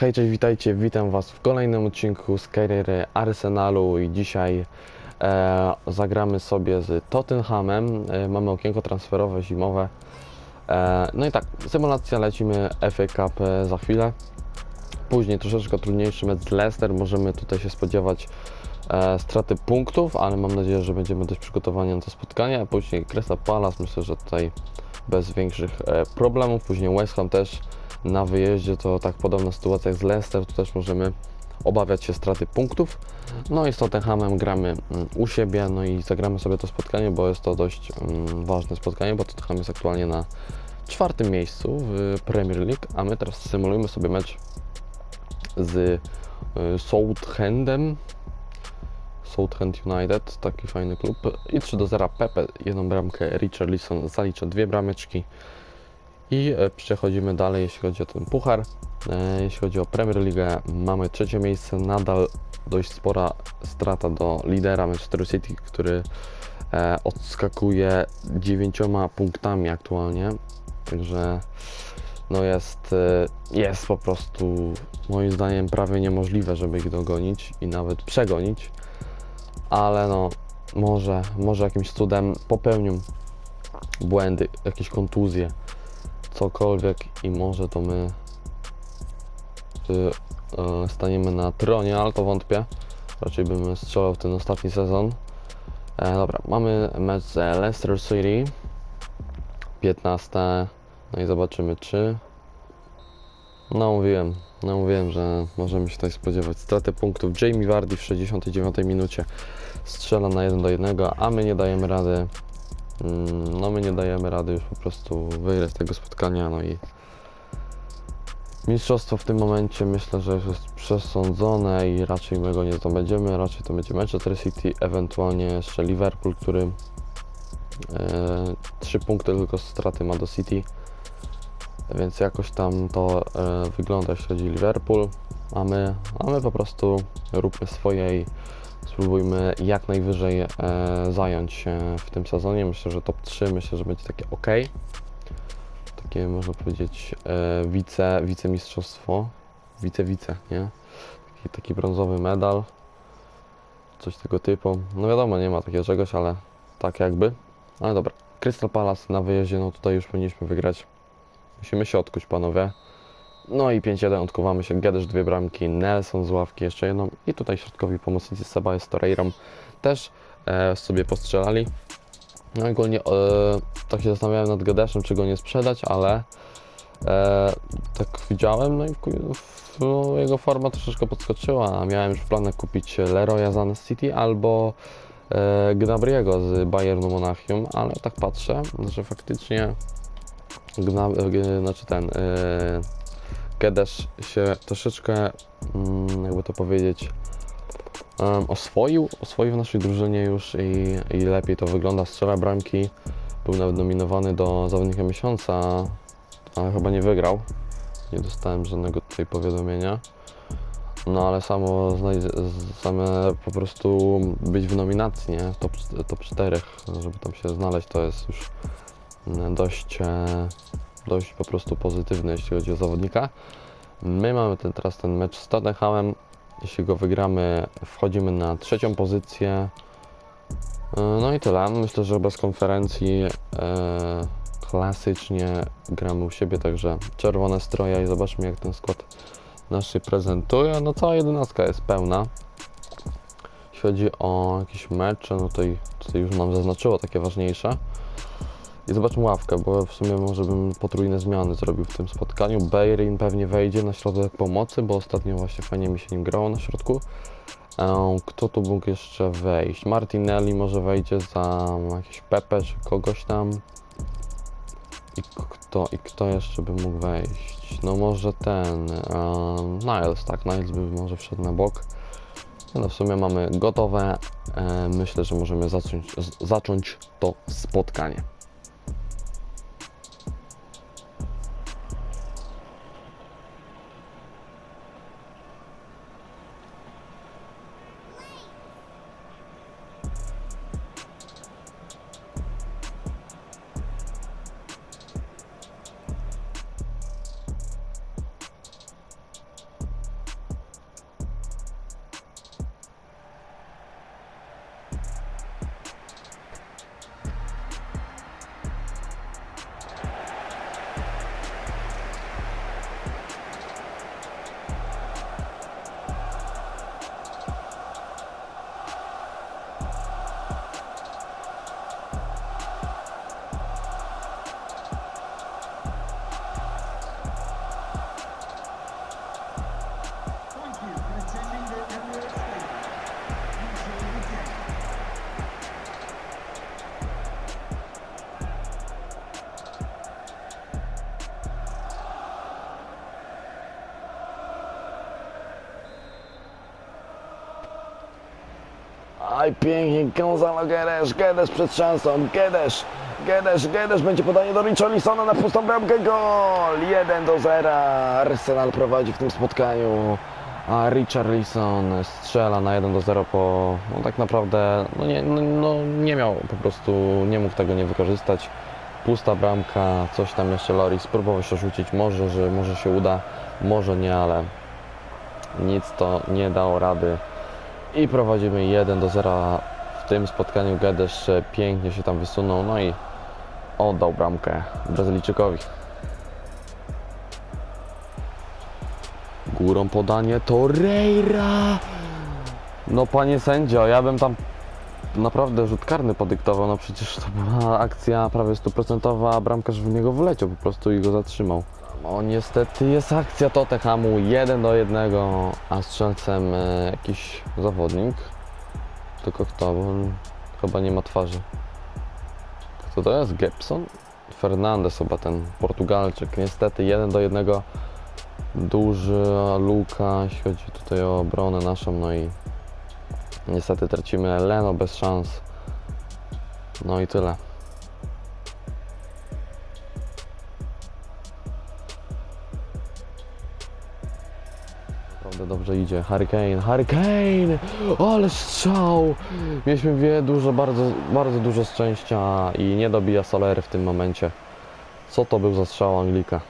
Hej, cześć, witajcie, witam was w kolejnym odcinku z kariery Arsenalu i dzisiaj e, zagramy sobie z Tottenhamem. E, mamy okienko transferowe zimowe. E, no i tak, symulacja lecimy FA Cup e, za chwilę. Później troszeczkę trudniejszy mecz z Leicester, możemy tutaj się spodziewać e, straty punktów, ale mam nadzieję, że będziemy dość przygotowani na to spotkanie. Później Crystal Palace, myślę, że tutaj bez większych e, problemów. Później West Ham też na wyjeździe to tak podobna sytuacja jak z Leicester, tu też możemy obawiać się straty punktów. No i z Tottenhamem gramy mm, u siebie, no i zagramy sobie to spotkanie, bo jest to dość mm, ważne spotkanie, bo Tottenham jest aktualnie na czwartym miejscu w Premier League, a my teraz symulujemy sobie mecz z y, Southampton. Southend United, taki fajny klub. I 3 do 0 Pepe, jedną bramkę, Richarlison zalicza dwie brameczki. I e, przechodzimy dalej, jeśli chodzi o ten puchar. E, Jeśli chodzi o Premier League, mamy trzecie miejsce, nadal dość spora strata do lidera Manchester City, który e, odskakuje dziewięcioma punktami aktualnie. Także no jest, jest po prostu moim zdaniem prawie niemożliwe, żeby ich dogonić i nawet przegonić. Ale no może, może jakimś cudem popełnią błędy, jakieś kontuzje cokolwiek i może to my y, y, staniemy na tronie, ale to wątpię. Raczej bym strzelał w ten ostatni sezon. E, dobra, mamy mecz z Leicester City. 15. No i zobaczymy czy. No mówiłem, no mówiłem, że możemy się tutaj spodziewać straty punktów. Jamie Vardy w 69 minucie strzela na 1 do 1, a my nie dajemy rady No my nie dajemy rady już po prostu wygrać tego spotkania, no i mistrzostwo w tym momencie myślę, że już jest przesądzone i raczej my go nie zdobędziemy, raczej to będzie Manchester City, ewentualnie jeszcze Liverpool, który e, trzy punkty tylko straty ma do City, więc jakoś tam to e, wygląda jeśli chodzi o Liverpool, a my, a my po prostu róbmy swoje i spróbujmy jak najwyżej e, zająć się w tym sezonie. Myślę, że top 3 myślę, że będzie takie ok. Takie można powiedzieć e, wice, wicemistrzostwo. Wice, wice, nie? Taki, taki brązowy medal. Coś tego typu. No wiadomo, nie ma takiego czegoś, ale tak jakby. Ale dobra. Crystal Palace na wyjeździe, no tutaj już powinniśmy wygrać. Musimy się odkuć, panowie. No i 5-1 odkuwamy się, Gedesz dwie bramki, Nelson z ławki jeszcze jedną. I tutaj środkowi pomocnicy Seba z Torreirą też e, sobie postrzelali. No ogólnie e, tak się zastanawiałem nad Gedeszem, czy go nie sprzedać, ale e, tak widziałem, no i no, jego forma troszeczkę podskoczyła, miałem już w planach kupić Leroya z City albo e, Gnabriego z Bayernu Monachium, ale tak patrzę, że faktycznie Gna, e, znaczy ten e, Gedesz się troszeczkę, mm, jakby to powiedzieć, em, oswoił, oswoił w naszej drużynie już i, i lepiej to wygląda. Strzela bramki, był nawet nominowany do zawodnika miesiąca, ale chyba nie wygrał. Nie dostałem żadnego tutaj powiadomienia. No ale samo, same po prostu być w nominacji, nie? Top, top 4, żeby tam się znaleźć, to jest już mm, dość, e, dość po prostu pozytywny, jeśli chodzi o zawodnika. My mamy ten, teraz ten mecz z Tottenhamem. Jeśli go wygramy, wchodzimy na trzecią pozycję. E, No i tyle. Myślę, że bez konferencji e, klasycznie gramy u siebie, także czerwone stroje i zobaczmy jak ten skład nasz się prezentuje. No cała jedenastka jest pełna. Jeśli chodzi o jakieś mecze, no i tutaj już nam zaznaczyło takie ważniejsze. I zobaczmy ławkę, bo w sumie może bym potrójne zmiany zrobił w tym spotkaniu. Beirin pewnie wejdzie na środek pomocy, bo ostatnio właśnie fajnie mi się nim grało na środku. E, Kto tu mógł jeszcze wejść? Martinelli może wejdzie za jakiś Pepe czy kogoś tam. I kto, I kto jeszcze by mógł wejść? No może ten um, Niles, tak, Niles by może wszedł na bok. No w sumie mamy gotowe. E, myślę, że możemy zacząć, zacząć to spotkanie. Aj, pięknie, Gonzalo Gedesz, Gedesz przed szansą, Gedesz, Gedesz, Gedesz, będzie podanie do Richarlisona na pustą bramkę, gol! 1 do 0, Arsenal prowadzi w tym spotkaniu, a Richarlison strzela na 1 do 0 po, no tak naprawdę, no nie, no, no nie miał po prostu, nie mógł tego nie wykorzystać. Pusta bramka, coś tam jeszcze Loris spróbował się rzucić, może, że może się uda, może nie, ale nic to nie dało rady. I prowadzimy 1 do 0 w tym spotkaniu. Gedesz pięknie się tam wysunął, no i oddał bramkę Brazylijczykowi. Górą podanie Torreira. No panie sędzio, ja bym tam naprawdę rzut karny podyktował, no przecież to była akcja prawie stuprocentowa, bramkarz w niego wleciał po prostu i go zatrzymał. No niestety jest akcja Tottenhamu 1 do 1, a strzelcem e, jakiś zawodnik. Tylko kto, bo on chyba nie ma twarzy. Kto to jest? Gepson? Fernandez chyba ten Portugalczyk. Niestety 1 do 1. Duża luka, jeśli chodzi tutaj o obronę naszą, no i niestety tracimy Leno bez szans. No i tyle. Naprawdę dobrze idzie. Hurricane, Hurricane! Ale strzał! Mieliśmy wie dużo, bardzo, bardzo dużo szczęścia i nie dobija Solery w tym momencie. Co to był za strzał Anglika?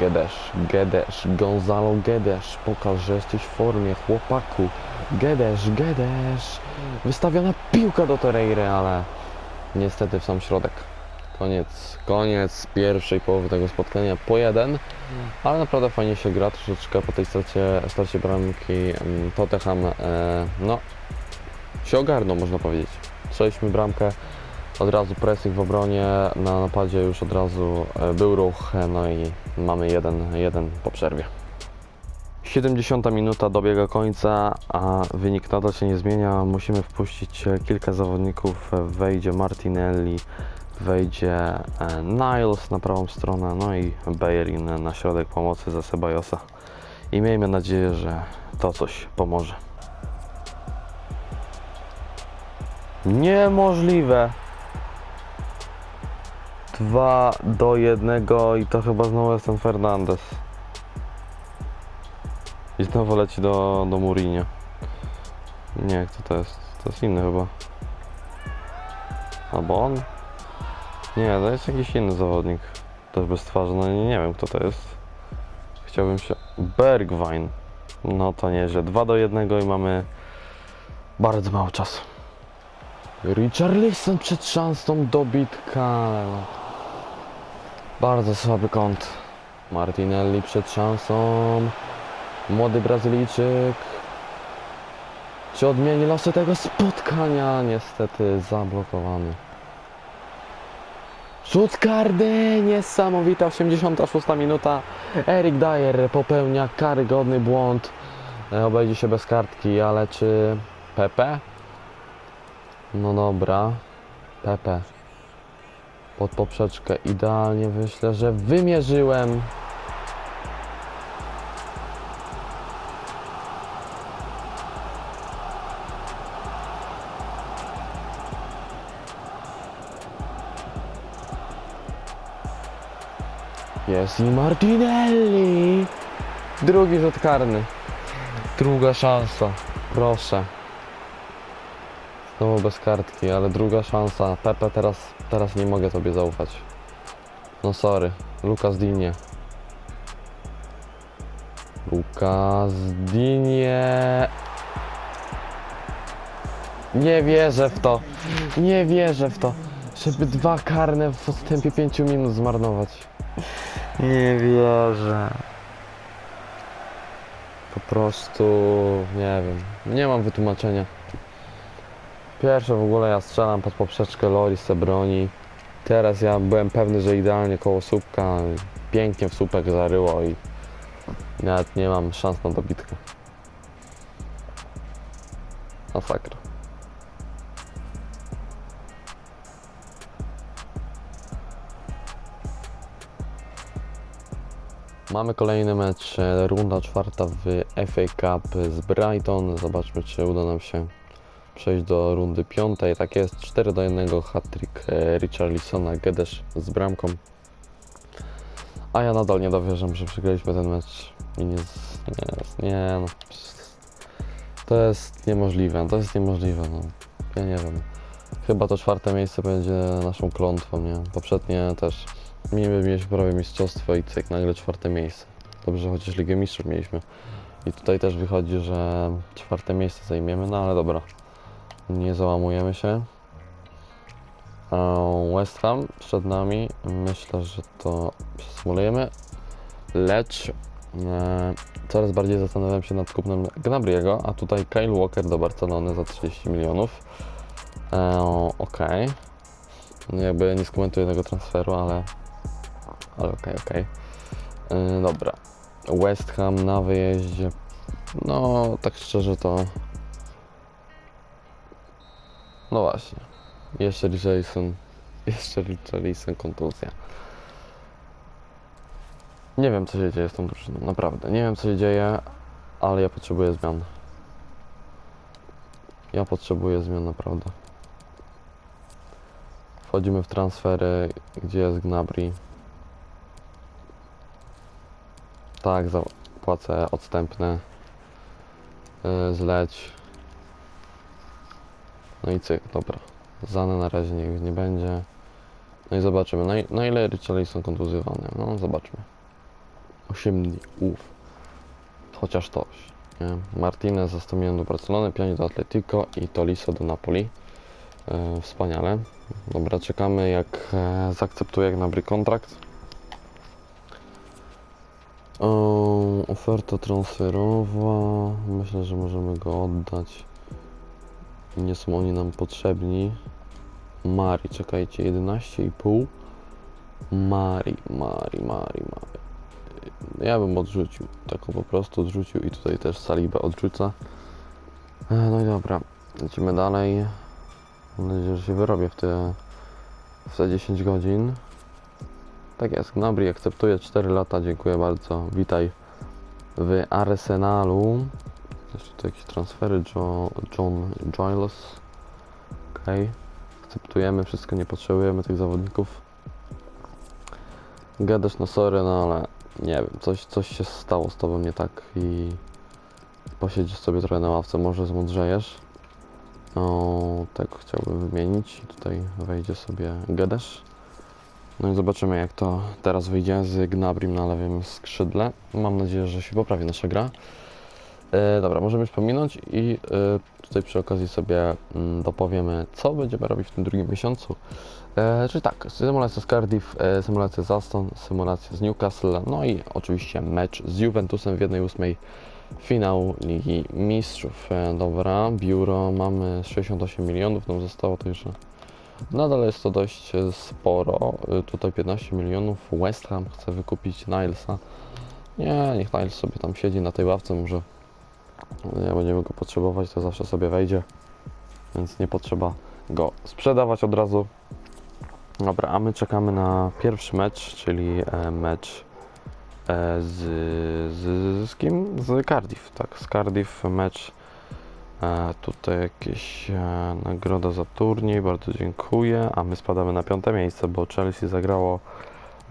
Gedesz, Gedesz, Gonzalo Gedesz, pokaż, że jesteś w formie, chłopaku. Gedesz, Gedesz. Wystawiona piłka do Torreiry, ale niestety w sam środek. Koniec, koniec pierwszej połowy tego spotkania po jeden, ale naprawdę fajnie się gra troszeczkę po tej stracie, stracie bramki. mm, Tottenham, e, no, się ogarnął można powiedzieć. Strzeliśmy bramkę, od razu pressing w obronie, na napadzie już od razu e, był ruch, e, no i mamy jeden, jeden po przerwie. 70 minuta dobiega końca, a wynik nadal się nie zmienia. Musimy wpuścić e, kilka zawodników. Wejdzie Martinelli, wejdzie e, Niles na prawą stronę, no i Bayerin na środek pomocy za Sebajosa. I miejmy nadzieję, że to coś pomoże. Niemożliwe! 2 do 1 i to chyba znowu jest ten Fernandez. I znowu leci do, do Mourinho. Nie, kto to jest? To jest inny chyba. Albo on? Nie, to jest jakiś inny zawodnik. Też bez twarzy, no nie, nie wiem kto to jest. Chciałbym się... Bergwijn. No to nieźle. 2 do 1 i mamy bardzo mało czasu. Richarlison przed szansą dobitka. Bardzo słaby kąt. Martinelli przed szansą. Młody Brazylijczyk. Czy odmieni losy tego spotkania? Niestety zablokowany. Rzut karny! Niesamowita 86 minuta. Erik Dyer popełnia karygodny błąd. E, Obejdzie się bez kartki, ale czy Pepe? No dobra. Pepe. Pod poprzeczkę idealnie myślę, że wymierzyłem. Jest i Martinelli. Drugi rzut karny. Druga szansa. Proszę. Znowu bez kartki, ale druga szansa. Pepe, teraz, teraz nie mogę tobie zaufać. No sorry. Lukas Dinie. Lukas Dinie. Nie wierzę w to. Nie wierzę w to. Żeby dwa karne w odstępie 5 minut zmarnować. Nie wierzę. Po prostu nie wiem. Nie mam wytłumaczenia. Pierwsze w ogóle ja strzelam pod poprzeczkę, Loris se broni. Teraz ja byłem pewny, że idealnie koło słupka, pięknie w słupek zaryło i nawet nie mam szans na dobitkę. Masakra. Mamy kolejny mecz, e, runda czwarta w FA Cup z Brighton. Zobaczmy, czy uda nam się przejść do rundy piątej. Tak jest, 4 do 1 hat-trick e, Richarlisona, Gedesz z bramką. A ja nadal nie dowierzam, że przegraliśmy ten mecz. I nie, nie, nie no. To jest niemożliwe, to jest niemożliwe, no. Ja nie wiem. Chyba to czwarte miejsce będzie naszą klątwą, nie? Poprzednie też. Mieliśmy, mieliśmy prawie mistrzostwo i cyk, nagle czwarte miejsce. Dobrze, chociaż Ligę Mistrzów mieliśmy. I tutaj też wychodzi, że czwarte miejsce zajmiemy, no ale dobra. Nie załamujemy się. West Ham przed nami. Myślę, że to przesymulujemy. Lecz e, coraz bardziej zastanawiam się nad kupnem Gnabriego, a tutaj Kyle Walker do Barcelony za 30 milionów. E, Okej. No jakby nie skomentuję tego transferu, ale ale okej, okej. Yy, dobra. West Ham na wyjeździe. No, tak szczerze to. No właśnie. Jeszcze Richarlison. Jeszcze Richarlison kontuzja. Nie wiem, co się dzieje z tą drużyną, naprawdę. Nie wiem, co się dzieje, ale ja potrzebuję zmian. Ja potrzebuję zmian, naprawdę. Wchodzimy w transfery, gdzie jest Gnabry. Tak, zapłacę odstępne. Yy, zleć. No i cyk, dobra. Zane na razie niech nie będzie. No i zobaczymy, na, na ile Richarlison kontuzjowany. No, zobaczmy. 8 dni, uff. Chociaż to. Nie? Martinez zastąpiłem do Barcelony, Piani do Atletico i Tolisso do Napoli. Yy, wspaniale. Dobra, czekamy jak e, zaakceptuje Gnabry kontrakt. O, oferta transferowa. Myślę, że możemy go oddać. Nie są oni nam potrzebni. Mari, czekajcie, 11,5. Mari, Mari, Mari, Mari. Ja bym odrzucił. Taką po prostu odrzucił i tutaj też Saliba odrzuca. E, No i dobra, lecimy dalej. Mam nadzieję, że się wyrobię w te, w te 10 godzin. Tak jest, Gnabry akceptuje 4 lata, dziękuję bardzo. Witaj w Arsenalu. Jeszcze tu jakieś transfery, jo, John Giles. Ok, akceptujemy, wszystko nie potrzebujemy tych zawodników. Gadasz, no sorry, no ale nie wiem, coś, coś się stało z tobą nie tak i posiedzisz sobie trochę na ławce, może zmądrzejesz. O, tak chciałbym wymienić. Tutaj wejdzie sobie Gedesz. No i zobaczymy jak to teraz wyjdzie z Gnabrim na lewym skrzydle. Mam nadzieję, że się poprawi nasza gra. E, dobra, możemy już pominąć i e, tutaj przy okazji sobie mm, dopowiemy, co będziemy robić w tym drugim miesiącu. E, czyli tak, symulacja z Cardiff, e, symulacja z Aston, symulacja z Newcastle, no i oczywiście mecz z Juventusem w 1-8 finał Ligi Mistrzów. Dobra, biuro, mamy 68 milionów, nam zostało także Nadal jest to dość e, sporo. Y, Tutaj 15 milionów. West Ham chce wykupić Nilesa. Nie, niech Niles sobie tam siedzi na tej ławce, może nie będziemy go potrzebować, to zawsze sobie wejdzie. Więc nie potrzeba go sprzedawać od razu. Dobra, a my czekamy na pierwszy mecz, czyli e, mecz e, z, z, z kim? Z Cardiff, tak, z Cardiff mecz E, tutaj jakieś e, nagroda za turniej, bardzo dziękuję. A my spadamy na piąte miejsce, bo Chelsea zagrało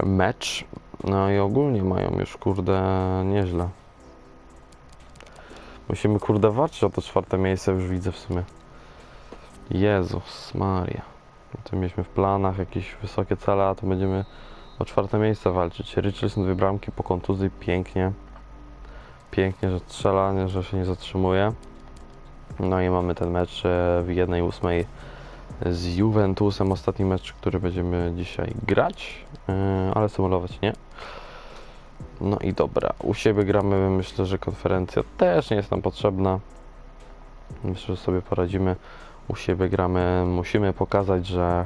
mecz. No i ogólnie mają już kurde nieźle. Musimy kurde walczyć o to czwarte miejsce, już widzę w sumie. Jezus Maria. No to mieliśmy w planach jakieś wysokie cele, a to będziemy o czwarte miejsce walczyć. Richardson dwie bramki po kontuzji, pięknie. Pięknie, że strzela, nie, że się nie zatrzymuje. No i mamy ten mecz e, w 1-8 z Juventusem. Ostatni mecz, który będziemy dzisiaj grać, e, ale symulować nie. No i dobra, u siebie gramy, myślę, że konferencja też nie jest nam potrzebna. Myślę, że sobie poradzimy. U siebie gramy, musimy pokazać, że,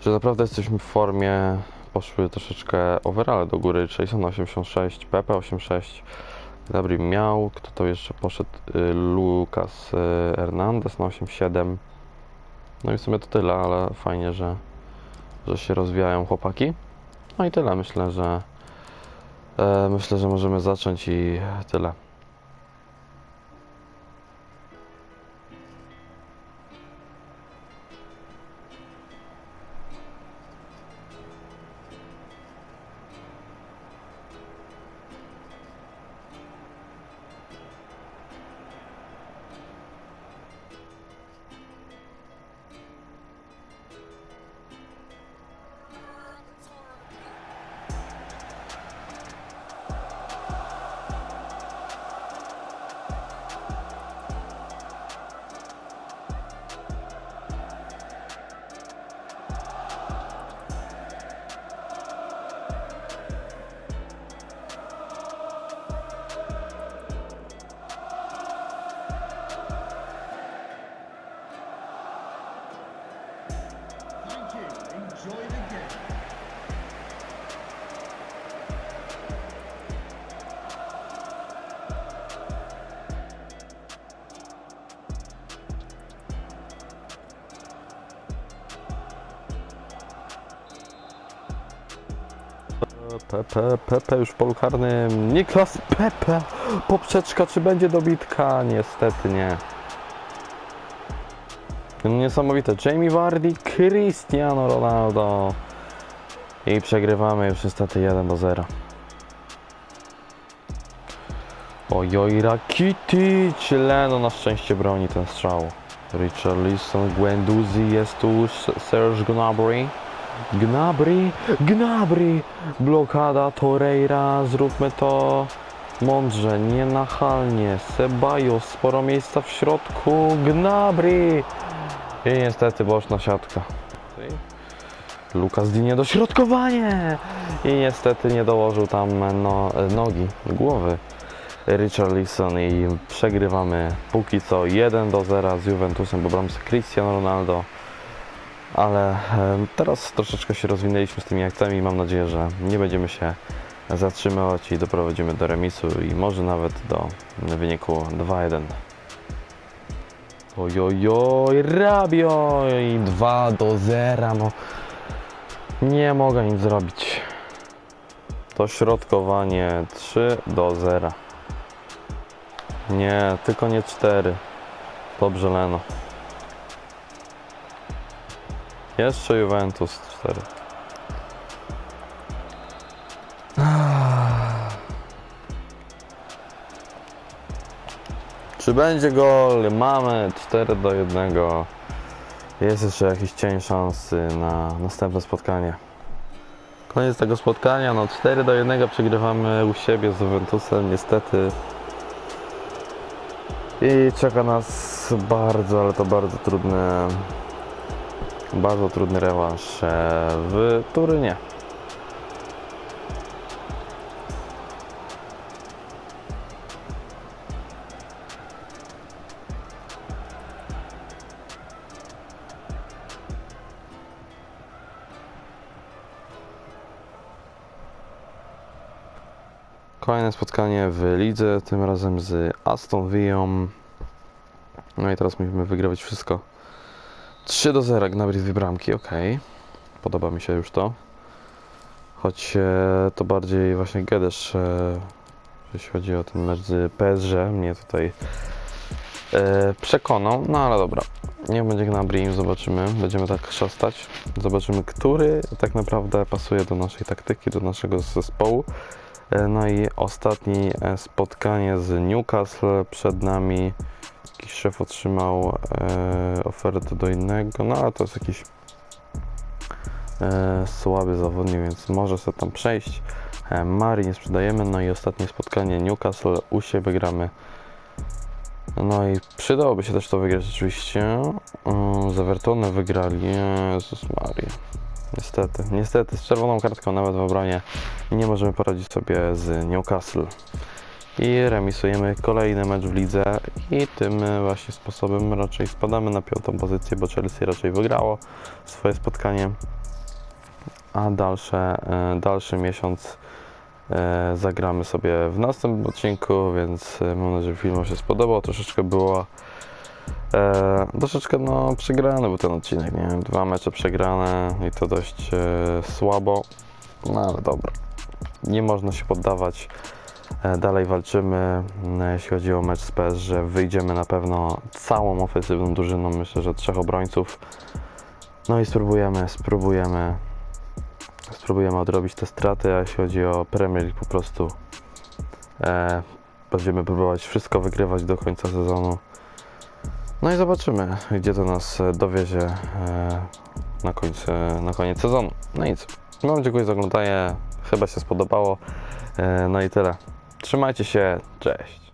że naprawdę jesteśmy w formie. Poszły troszeczkę overale do góry, 86, PP 86. Dobry miał, kto to jeszcze poszedł? Y, Lucas y, Hernandez na 8-7. No i w sumie to tyle, ale fajnie, że, że się rozwijają chłopaki. No i tyle, myślę, że E, myślę, że możemy zacząć i tyle. Pepe, Pepe już w polu karnym. Niklas Pepe. Poprzeczka, czy będzie dobitka? Niestety nie. Niesamowite. Jamie Vardy, Cristiano Ronaldo. I przegrywamy już niestety 1 do 0. Ojoj, Rakitic. Leno na szczęście broni ten strzał. Richarlison, Guendouzi, jest tu Serge Gnabry. Gnabry, Gnabry, blokada Torreira, zróbmy to mądrze, nienachalnie, Ceballos, sporo miejsca w środku, Gnabry i niestety boczna siatka. Lukas Dinie dośrodkowanie i niestety nie dołożył tam no, nogi, głowy Richarlison i przegrywamy póki co 1 do 0 z Juventusem po bramce Cristiano Ronaldo ale teraz troszeczkę się rozwinęliśmy z tymi akcjami i mam nadzieję, że nie będziemy się zatrzymywać i doprowadzimy do remisu i może nawet do wyniku 2-1. Ojojoj, Rabio i 2 do 0, no nie mogę nic zrobić. To środkowanie 3 do 0. Nie, tylko nie 4. Dobrze, Leno. Jeszcze Juventus 4. Czy będzie gol? Mamy 4 do 1. Jest jeszcze jakiś cień szansy na następne spotkanie. Koniec tego spotkania, no 4 do 1 przegrywamy u siebie z Juventusem, niestety. I czeka nas bardzo, ale to bardzo trudne bardzo trudny rewanż e, w Turynie. W lidze, tym razem z Aston Villą. No i teraz musimy wygrywać wszystko. 3 do 0, Gnabry dwie bramki, ok. Podoba mi się już to. Choć e, to bardziej właśnie Gedesz, e, jeśli chodzi o ten mecz z PSG, mnie tutaj e, przekonał. No ale dobra, niech będzie Gnabry, zobaczymy. Będziemy tak szastać. Zobaczymy, który tak naprawdę pasuje do naszej taktyki, do naszego zespołu. E, no i ostatnie spotkanie z Newcastle przed nami jakiś szef otrzymał e, ofertę do innego, no ale to jest jakiś e, słaby zawodnik, więc może sobie tam przejść. Mari nie sprzedajemy, no i ostatnie spotkanie Newcastle u siebie gramy. No i przydałoby się też to wygrać oczywiście. Z Evertonem wygrali. Jezus Maria. Niestety, niestety z czerwoną kartką nawet w obronie nie możemy poradzić sobie z Newcastle. I remisujemy kolejny mecz w lidze i tym właśnie sposobem raczej spadamy na piątą pozycję, bo Chelsea raczej wygrało swoje spotkanie, a dalsze, e, dalszy miesiąc e, zagramy sobie w następnym odcinku, więc e, mam nadzieję, że film się spodobał, troszeczkę było e, troszeczkę no przegrany był ten odcinek, nie dwa mecze przegrane i to dość e, słabo, no ale dobra. nie można się poddawać. E, Dalej walczymy. Mm, Jeśli chodzi o mecz z PSG, wyjdziemy na pewno całą ofensywną drużyną. Myślę, że trzech obrońców. No i spróbujemy, spróbujemy, spróbujemy odrobić te straty. A jeśli chodzi o Premier League, po prostu e, będziemy próbować wszystko wygrywać do końca sezonu. No i zobaczymy, gdzie to nas e, dowiezie e, na, końcu, na koniec sezonu. No nic. Wam dziękuję za oglądanie. Chyba się spodobało. E, No i tyle. Trzymajcie się. Cześć.